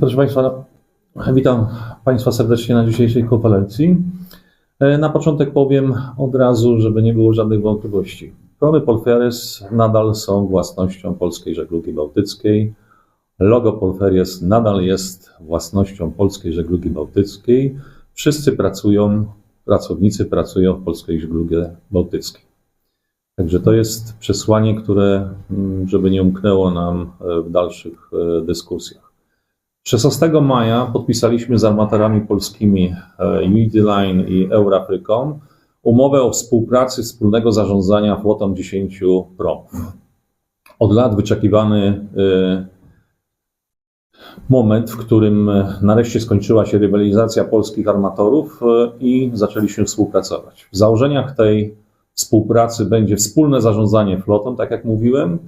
Proszę Państwa, witam Państwa serdecznie na dzisiejszej konferencji. E, Na początek powiem od razu, żeby nie było żadnych wątpliwości. Promy Polferes nadal są własnością Polskiej Żeglugi Bałtyckiej. Logo Polferes nadal jest własnością Polskiej Żeglugi Bałtyckiej. Wszyscy pracują, pracownicy pracują w Polskiej Żegludze Bałtyckiej. Także to jest przesłanie, które, mm, żeby nie umknęło nam e, w dalszych e, dyskusjach. 16 maja podpisaliśmy z armatorami polskimi e, Unity Line i Eurafryką umowę o współpracy wspólnego zarządzania flotą 10 promów. Od lat wyczekiwany e, moment, w którym e, nareszcie skończyła się rywalizacja polskich armatorów e, i zaczęliśmy współpracować. W założeniach tej współpracy będzie wspólne zarządzanie flotą, tak jak mówiłem.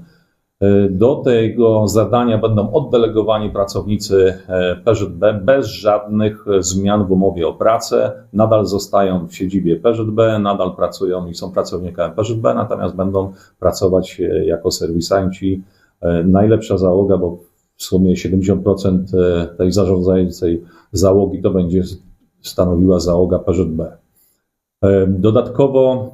E, Do tego zadania będą oddelegowani pracownicy e, PZB bez żadnych e, zmian w umowie o pracę. Nadal zostają w siedzibie PZB, nadal pracują i są pracownikami PZB, natomiast będą pracować jako serwisanci. Najlepsza załoga, bo w sumie 70% e, tej zarządzającej załogi to będzie stanowiła załoga PZB. E, Dodatkowo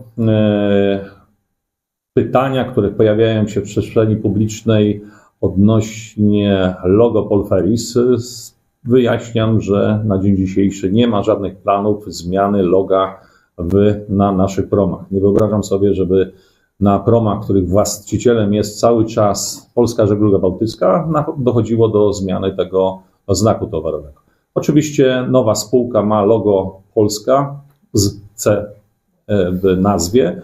pytania, które pojawiają się w przestrzeni publicznej odnośnie logo Polferis, wyjaśniam, że na dzień dzisiejszy nie ma żadnych planów zmiany loga w, na naszych promach. Nie wyobrażam sobie, żeby na promach, których właścicielem jest cały czas Polska Żegluga Bałtycka, dochodziło do zmiany tego znaku towarowego. Oczywiście nowa spółka ma logo Polska z C e, w nazwie.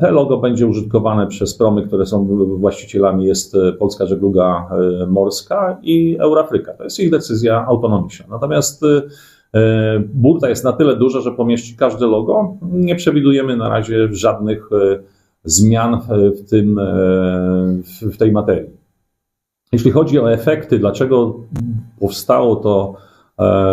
Te logo będzie użytkowane przez promy, które są właścicielami, jest e, Polska Żegluga e, Morska i Eurafryka. To jest ich decyzja autonomiczna. Natomiast e, burta jest na tyle duża, że pomieści każde logo. Nie przewidujemy na razie żadnych zmian w, tym, w tej materii. Jeśli chodzi o efekty, dlaczego powstało to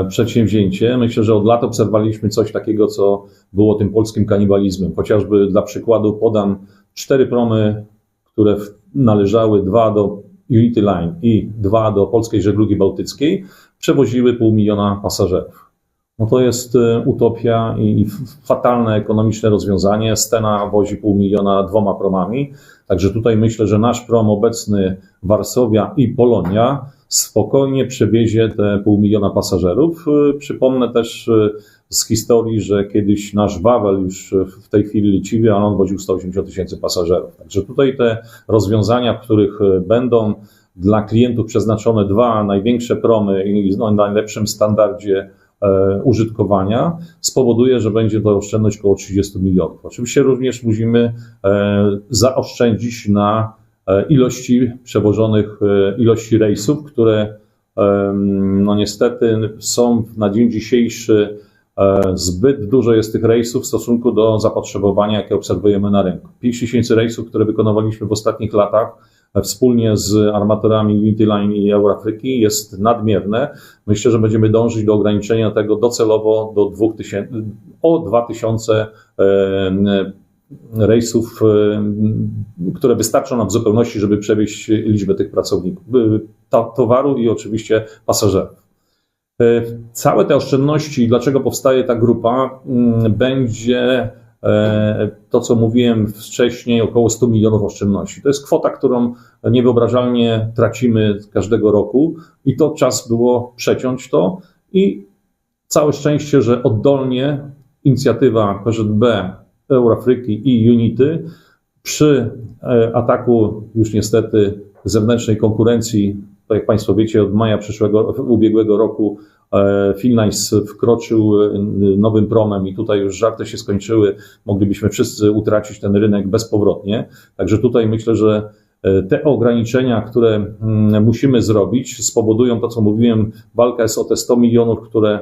przedsięwzięcie, myślę, że od lat obserwowaliśmy coś takiego, co było tym polskim kanibalizmem. Chociażby dla przykładu podam cztery promy, które należały dwa do Unity Line i dwa do Polskiej Żeglugi Bałtyckiej, przewoziły pół miliona pasażerów. No to jest e, utopia i fatalne ekonomiczne rozwiązanie. Stena wozi pół miliona dwoma promami. Także tutaj myślę, że nasz prom obecny Warszawia i Polonia spokojnie przewiezie te pół miliona pasażerów. E, Przypomnę też e, z historii, że kiedyś nasz Wawel już w tej chwili leciwy, a on woził 180 tysięcy pasażerów. Także tutaj te rozwiązania, w których będą dla klientów przeznaczone dwa największe promy i no, na najlepszym standardzie e, użytkowania, spowoduje, że będzie to oszczędność około 30 milionów. Oczywiście również musimy e, zaoszczędzić na ilości przewożonych, e, ilości rejsów, które em, no niestety są na dzień dzisiejszy e, zbyt dużo jest tych rejsów w stosunku do zapotrzebowania, jakie obserwujemy na rynku. 5 tysięcy rejsów, które wykonywaliśmy w ostatnich latach e, wspólnie z armatorami Unity Line i Eurafryki jest nadmierne. Myślę, że będziemy dążyć do ograniczenia tego docelowo do 2000, o 2000 e, rejsów, e, które wystarczą nam w zupełności, żeby przewieźć liczbę tych pracowników, to- towaru i oczywiście pasażerów. E, Całe te oszczędności, dlaczego powstaje ta grupa, mm, będzie e, to, co mówiłem wcześniej, około 100 milionów oszczędności. To jest kwota, którą niewyobrażalnie tracimy każdego roku i to czas było przeciąć to i całe szczęście, że oddolnie inicjatywa PZB, Eurafryki i Unity przy e, ataku już niestety zewnętrznej konkurencji, tak jak Państwo wiecie, od maja przyszłego, ubiegłego roku e, Finlines wkroczył e, nowym promem i tutaj już żarty się skończyły. Moglibyśmy wszyscy utracić ten rynek bezpowrotnie. Także tutaj myślę, że te ograniczenia, które mm, musimy zrobić, spowodują to, co mówiłem, walka jest o te 100 milionów, które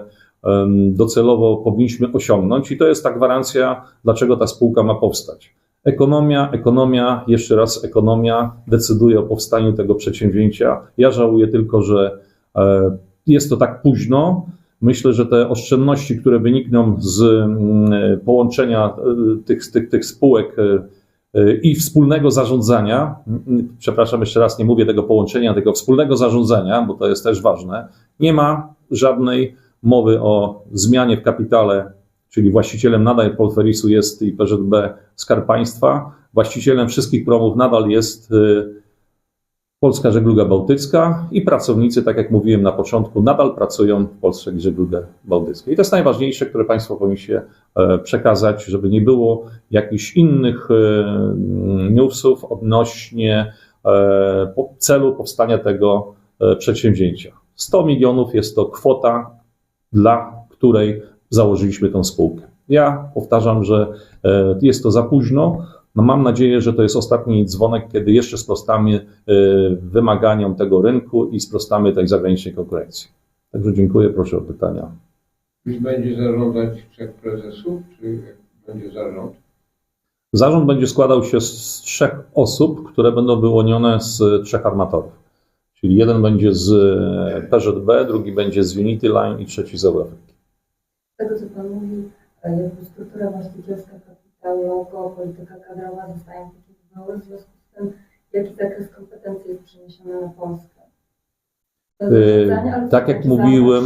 docelowo powinniśmy osiągnąć i to jest ta gwarancja, dlaczego ta spółka ma powstać. Ekonomia, ekonomia, jeszcze raz ekonomia decyduje o powstaniu tego przedsięwzięcia. Ja żałuję tylko, że e, jest to tak późno. Myślę, że te oszczędności, które wynikną z mm, połączenia e, tych, tych, tych spółek, i wspólnego zarządzania, przepraszam jeszcze raz, nie mówię tego połączenia, tego wspólnego zarządzania, bo to jest też ważne, nie ma żadnej mowy o zmianie w kapitale, czyli właścicielem nadal Polferisu jest i Skarb Państwa, właścicielem wszystkich promów nadal jest y, Polska Żegluga Bałtycka i pracownicy, tak jak mówiłem na początku, nadal pracują w Polskiej Żegludze Bałtyckiej. I to jest najważniejsze, które Państwo powinniście e, przekazać, żeby nie było jakichś innych e, newsów odnośnie e, celu powstania tego przedsięwzięcia. 100 milionów jest to kwota, dla której założyliśmy tą spółkę. Ja powtarzam, że jest to za późno. No mam nadzieję, że to jest ostatni dzwonek, kiedy jeszcze sprostamy y, wymaganiom tego rynku i sprostamy tej zagranicznej konkurencji. Także dziękuję, proszę o pytania. Czy będzie zarządzać trzech prezesów, czy będzie zarząd? Zarząd będzie składał się z trzech osób, które będą wyłonione z trzech armatorów. Czyli jeden będzie z PZB, drugi będzie z Unity Line i trzeci z Eurofiki. Z tego, co Pan mówił, e, struktura właścicielska logo, polityka kadrowa zostają takie w związku z tym, jaki zakres kompetencji jest przeniesiony na Polskę. Yy, tak jak mówiłem,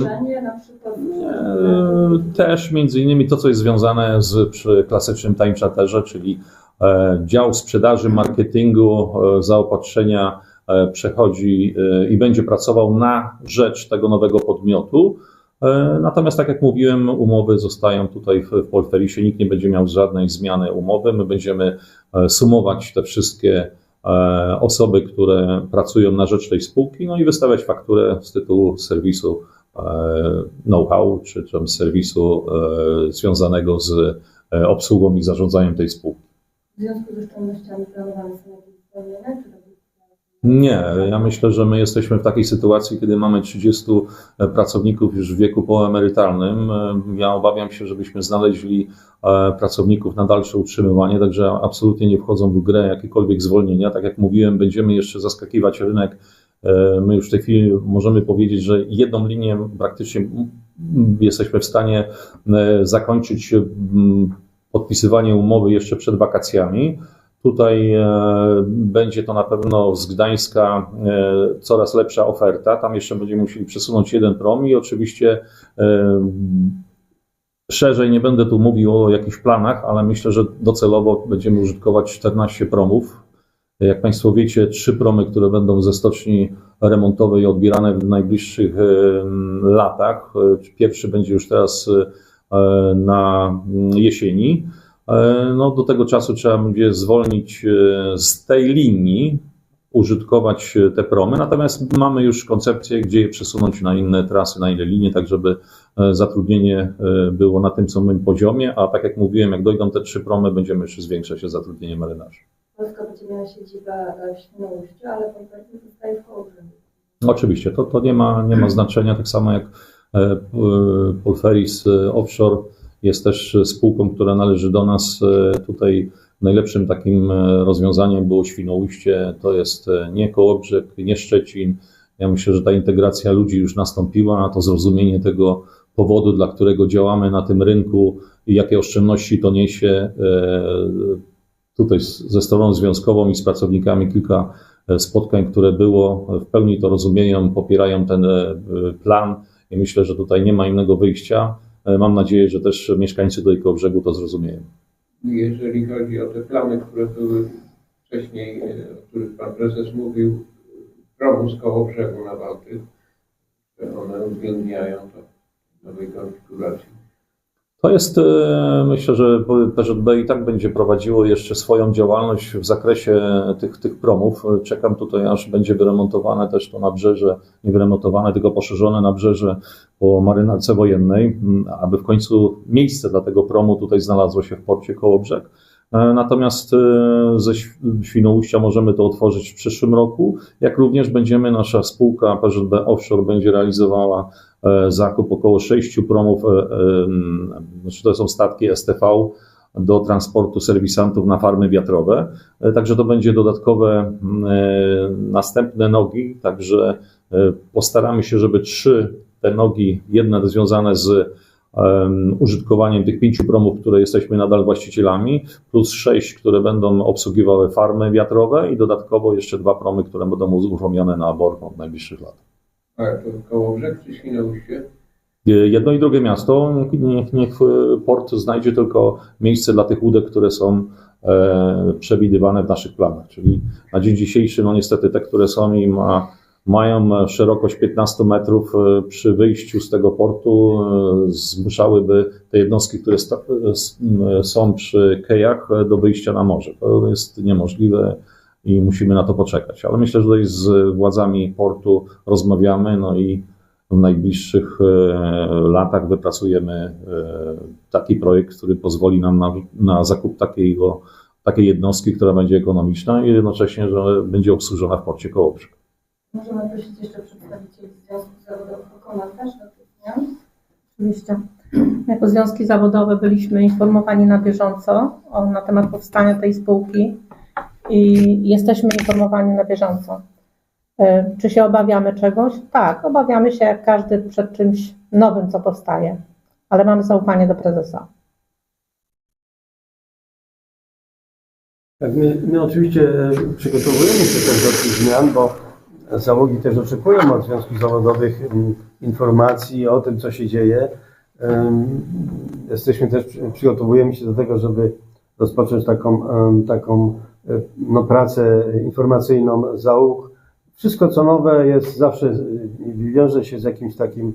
też między innymi to, co jest związane z przy klasycznym time charterze, czyli e, dział sprzedaży, marketingu, e, zaopatrzenia e, przechodzi i będzie pracował na rzecz tego nowego podmiotu. E, natomiast, tak jak mówiłem, umowy zostają tutaj w Polferisie, nikt nie będzie miał żadnej zmiany umowy. My będziemy e, sumować te wszystkie e, osoby, które pracują na rzecz tej spółki, no i wystawiać fakturę z tytułu serwisu know-how, czy tam serwisu związanego z obsługą i zarządzaniem tej spółki. W związku z oszczędnościami planowane są jakieś zwolnienia, czy nie, ja myślę, że my jesteśmy w takiej sytuacji, kiedy mamy 30 pracowników już w wieku poemerytalnym. Ja obawiam się, żebyśmy znaleźli e, pracowników na dalsze utrzymywanie, także absolutnie nie wchodzą w grę jakiekolwiek zwolnienia. Tak jak mówiłem, będziemy jeszcze zaskakiwać rynek. E, my już w tej chwili możemy powiedzieć, że jedną linię praktycznie jesteśmy w stanie e, zakończyć podpisywanie umowy jeszcze przed wakacjami. Tutaj e, będzie to na pewno z Gdańska e, coraz lepsza oferta. Tam jeszcze będziemy musieli przesunąć jeden prom i oczywiście e, szerzej nie będę tu mówił o jakichś planach, ale myślę, że docelowo będziemy użytkować 14 promów. Jak Państwo wiecie, trzy promy, które będą ze stoczni remontowej odbierane w najbliższych latach. Pierwszy będzie już teraz na jesieni. E, no, do tego czasu trzeba będzie zwolnić e, z tej linii, użytkować e, te promy, natomiast mamy już koncepcję, gdzie je przesunąć na inne trasy, na inne linie, tak żeby zatrudnienie było na tym samym poziomie, a tak jak mówiłem, jak dojdą te trzy promy, będziemy jeszcze zwiększać zatrudnienie marynarzy. Polska będzie miała siedzibę w Świnoujściu, ale konkretnie zostaje w Kołobrzegu. Oczywiście, to, to nie, ma, nie ma znaczenia, tak samo jak Polferis Offshore jest też spółką, która należy do nas. E, tutaj najlepszym takim e, rozwiązaniem było Świnoujście. To jest e, nie Kołobrzeg, nie Szczecin. Ja myślę, że ta integracja ludzi już nastąpiła, a to zrozumienie tego powodu, dla którego działamy na tym rynku i jakie oszczędności to niesie. Tutaj ze stroną związkową i z pracownikami kilka spotkań, które było, w pełni to rozumieją, popierają ten plan i myślę, że tutaj nie ma innego wyjścia. E, mam nadzieję, że też mieszkańcy koło brzegu to zrozumieją. Jeżeli chodzi o te plany, które były wcześniej, e, o których Pan Prezes mówił, promu z koło brzegu na Bałtyk, one uwzględniają to nowej konfiguracji. To jest, e, myślę, że PZB i tak będzie prowadziło jeszcze swoją działalność w zakresie tych, tych promów. Czekam tutaj, aż będzie wyremontowane też to nabrzeże, nie wyremontowane, tylko poszerzone nabrzeże po marynarce wojennej, aby w końcu miejsce dla tego promu tutaj znalazło się w porcie Kołobrzeg. E, natomiast e, ze Świnoujścia możemy to otworzyć w przyszłym roku, jak również będziemy, nasza spółka PZB Offshore będzie realizowała e, zakup około sześciu promów, znaczy to są statki STV do transportu serwisantów na farmy wiatrowe. Także to będzie dodatkowe następne nogi, także postaramy się, żeby trzy te nogi, jedne związane z użytkowaniem tych pięciu promów, które jesteśmy nadal właścicielami, plus sześć, które będą obsługiwały farmy wiatrowe i dodatkowo jeszcze dwa promy, które będą uruchomione na Borką w najbliższych latach. A to Kołobrzeg czy Świnoujście? Jedno i drugie miasto, niech, niech, niech port znajdzie tylko miejsce dla tych łódek, które są e, przewidywane w naszych planach. Czyli na dzień dzisiejszy, no niestety te, które są i ma, mają szerokość 15 metrów e, przy wyjściu z tego portu e, zmuszałyby te jednostki, które e, są przy kejach e, do wyjścia na morze. To jest niemożliwe i musimy na to poczekać. Ale myślę, że tutaj z władzami portu rozmawiamy, no i w najbliższych e, latach wypracujemy e, taki projekt, który pozwoli nam na, na zakup takiego, takiej jednostki, która będzie ekonomiczna i jednocześnie, że będzie obsłużona w porcie Kołobrzeg. Możemy prosić jeszcze przedstawicieli związków zawodowych o komentarz do tych zmian? Oczywiście. Jako związki zawodowe byliśmy informowani na bieżąco o, na temat powstania tej spółki i jesteśmy informowani na bieżąco. E, Czy się obawiamy czegoś? Tak, obawiamy się jak każdy przed czymś nowym, co powstaje, ale mamy zaufanie do prezesa. Tak, my, my oczywiście e, przygotowujemy się też do tych zmian, bo załogi też oczekują od związków zawodowych informacji o tym, co się dzieje. Jesteśmy też, przygotowujemy się do tego, żeby rozpocząć taką, taką e, no, pracę informacyjną załóg. Wszystko, co nowe jest zawsze, e, wiąże się z jakimś takim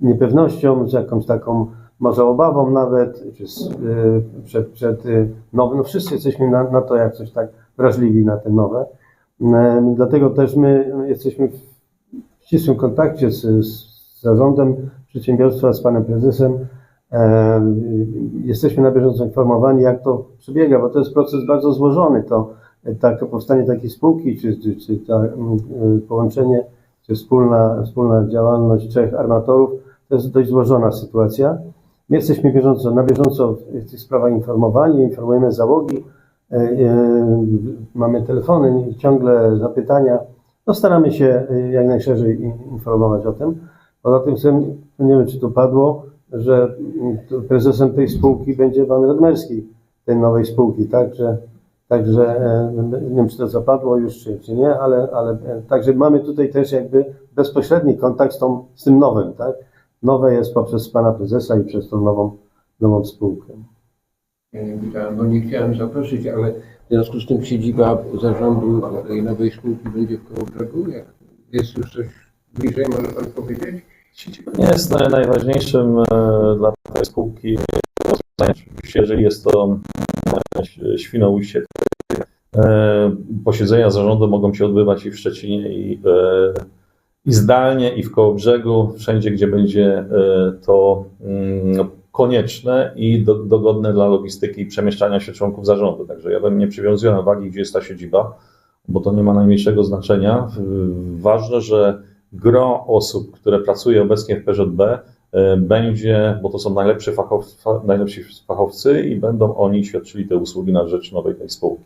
niepewnością, z jakąś taką może obawą nawet, czy z, y, przed, przed nowym. No wszyscy jesteśmy na, na to jak coś tak wrażliwi na te nowe. Dlatego też my jesteśmy w ścisłym kontakcie z, z zarządem przedsiębiorstwa, z panem prezesem. Em, Jesteśmy na bieżąco informowani, jak to przebiega, bo to jest proces bardzo złożony. To tak, powstanie takiej spółki, czy, czy, czy połączenie, czy wspólna, wspólna działalność trzech armatorów, to jest dość złożona sytuacja. My jesteśmy bieżąco, na bieżąco w tych sprawach informowani, informujemy załogi, mamy telefony, ciągle zapytania. No staramy się e, jak najszerzej informować o tym. Poza tym chcę, nie wiem czy to padło, że mm, prezesem tej spółki będzie pan Radmerski, tej nowej spółki, także, także e, nie wiem czy to zapadło już czy, czy nie, ale, ale e, także mamy tutaj też jakby bezpośredni kontakt z, tą, z tym nowym, tak? Nowe jest poprzez pana prezesa i przez tą nową, nową spółkę. Bo nie chciałem zaprosić, ale w związku z tym siedziba zarządu tej nowej spółki będzie w Kołobrzegu? Jest już coś bliżej, może pan powiedzieć? Nie jest naj- najważniejszym e, dla tej spółki. Oczywiście, jeżeli jest to e, Świnoujście, e, posiedzenia zarządu mogą się odbywać i w Szczecinie, i, i zdalnie, i w Kołobrzegu, wszędzie, gdzie będzie to mm, konieczne i do, dogodne dla logistyki i przemieszczania się członków zarządu. Także ja bym nie przywiązywał wagi, gdzie jest ta siedziba, bo to nie ma najmniejszego znaczenia. Ważne, że gro osób, które pracuje obecnie w PZB, e, będzie, bo to są najlepsi fachowcy, fa- najlepsi fachowcy i będą oni świadczyli te usługi na rzecz nowej tej spółki.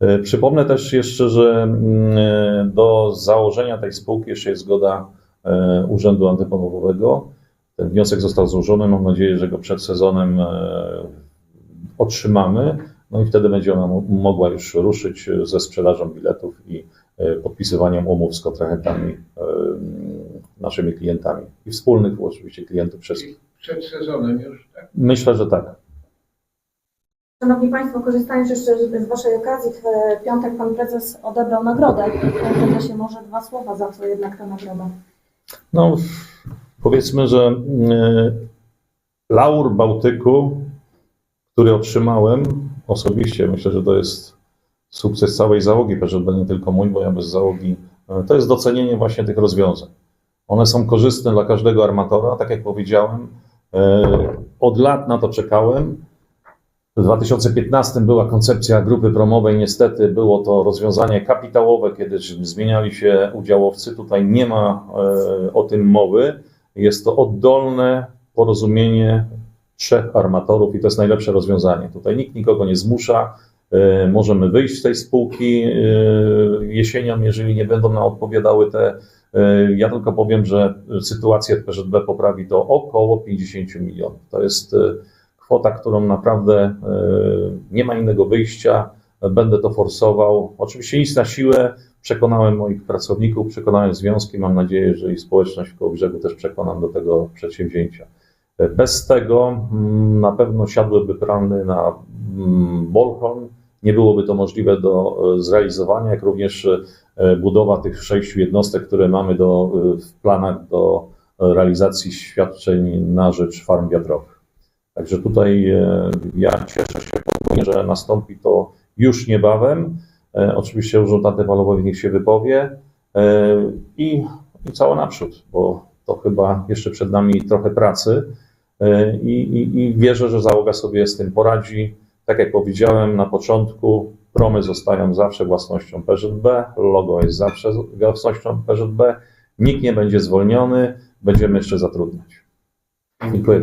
E, Przypomnę też jeszcze, że mm, e, do założenia tej spółki jeszcze jest zgoda Urzędu Antymonopolowego. Ten wniosek został złożony. Mam nadzieję, że go przed sezonem e, otrzymamy. No i wtedy będzie ona mo- mogła już ruszyć ze sprzedażą biletów i e, podpisywaniem umów z kontrahentami, e, naszymi klientami i wspólnych oczywiście klientów wszystkich. Przed sezonem już, tak? Myślę, że tak. Szanowni Państwo, korzystając jeszcze z z Waszej okazji, w piątek Pan Prezes odebrał nagrodę. Panie Prezesie, może dwa słowa, za co jednak ta nagroda? No, powiedzmy, że e, laur Bałtyku, który otrzymałem osobiście, myślę, że to jest sukces całej załogi, PZB, nie tylko mój, bo ja bez załogi, e, to jest docenienie właśnie tych rozwiązań. One są korzystne dla każdego armatora, tak jak powiedziałem. e, Od lat na to czekałem. W 2015 była koncepcja grupy promowej. Niestety było to rozwiązanie kapitałowe, kiedy zmieniali się udziałowcy. Tutaj nie ma o tym mowy. Jest to oddolne porozumienie trzech armatorów i to jest najlepsze rozwiązanie. Tutaj nikt nikogo nie zmusza. E, Możemy wyjść z tej spółki e, jesienią, jeżeli nie będą nam odpowiadały te. e, Ja tylko powiem, że sytuację PZB poprawi to około 50 milionów. To jest kwota, którą naprawdę nie ma innego wyjścia. Będę to forsował. Oczywiście nic na siłę. Przekonałem moich pracowników, przekonałem związki. Mam nadzieję, że i społeczność w Kołobrzegu też przekonam do tego przedsięwzięcia. Bez tego mm, na pewno siadłyby plany na mm, Bolchon. Nie byłoby to możliwe do e, zrealizowania, jak również e, budowa tych sześciu jednostek, które mamy do, e, w planach do realizacji świadczeń na rzecz farm wiatrowych. Także tutaj ja cieszę się, że nastąpi to już niebawem. E, Oczywiście Urząd Antywalowy niech się wypowie e, i, i cała naprzód, bo to chyba jeszcze przed nami trochę pracy e, i, i, i wierzę, że załoga sobie z tym poradzi. Tak jak powiedziałem na początku, promy zostają zawsze własnością PZB, logo jest zawsze własnością PZB, nikt nie będzie zwolniony, będziemy jeszcze zatrudniać. Dziękuję.